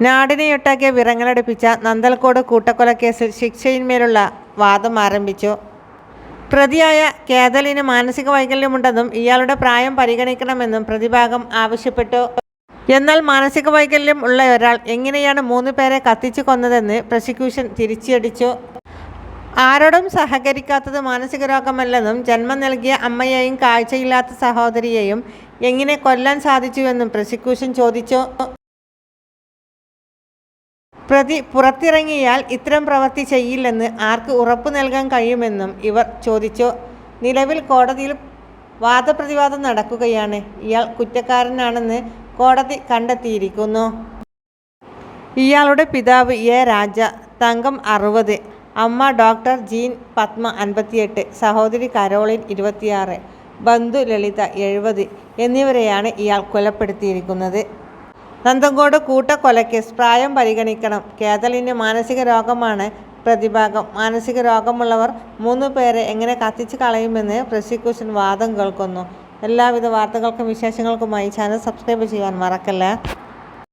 നാടിനെയൊട്ടാകെ വിറങ്ങളടുപ്പിച്ച നന്തൽക്കോട് കൂട്ടക്കൊലക്കേസിൽ ശിക്ഷയിന്മേലുള്ള വാദം ആരംഭിച്ചു. പ്രതിയായ കേതലിന് മാനസിക വൈകല്യമുണ്ടെന്നും ഇയാളുടെ പ്രായം പരിഗണിക്കണമെന്നും പ്രതിഭാഗം ആവശ്യപ്പെട്ടു. എന്നാൽ മാനസിക വൈകല്യം ഉള്ള ഒരാൾ എങ്ങനെയാണ് മൂന്ന് പേരെ കത്തിച്ചു കൊന്നതെന്ന് പ്രോസിക്യൂഷൻ തിരിച്ചടിച്ചു. ആരോടും സഹകരിക്കാത്തത് മാനസിക രോഗമല്ലെന്നും ജന്മം നൽകിയ അമ്മയെയും കാഴ്ചയില്ലാത്ത സഹോദരിയെയും എങ്ങനെ കൊല്ലാൻ സാധിച്ചുവെന്നും പ്രോസിക്യൂഷൻ ചോദിച്ചു. പ്രതി പുറത്തിറങ്ങിയാൽ ഇത്തരം പ്രവൃത്തി ചെയ്യില്ലെന്ന് ആർക്ക് ഉറപ്പു നൽകാൻ കഴിയുമെന്നും ഇവർ ചോദിച്ചു. നിലവിൽ കോടതിയിൽ വാദപ്രതിവാദം നടക്കുകയാണ്. ഇയാൾ കുറ്റക്കാരനാണെന്ന് കോടതി കണ്ടെത്തിയിരിക്കുന്നു. ഇയാളുടെ പിതാവ് എ രാജ തങ്കം അറുപത് അമ്മ ഡോക്ടർ ജീൻ പത്മ അൻപത്തിയെട്ട് സഹോദരി കരോളിൻ ഇരുപത്തിയാറ് ബന്ധു ലളിത എഴുപത് എന്നിവരെയാണ് ഇയാൾ കൊലപ്പെടുത്തിയിരിക്കുന്നത്. നന്തങ്കോട് കൂട്ടക്കൊലക്കേസ്. പ്രായം പരിഗണിക്കണം. കേതലിന് മാനസിക രോഗമാണ് പ്രതിഭാഗം. മാനസിക രോഗമുള്ളവർ മൂന്ന് പേരെ എങ്ങനെ കത്തിച്ച് കളയുമെന്ന് പ്രോസിക്യൂഷൻ വാദം കേൾക്കുന്നു. എല്ലാവിധ വാർത്തകൾക്കും വിശേഷങ്ങൾക്കുമായി ചാനൽ സബ്സ്ക്രൈബ് ചെയ്യാൻ മറക്കല്ല?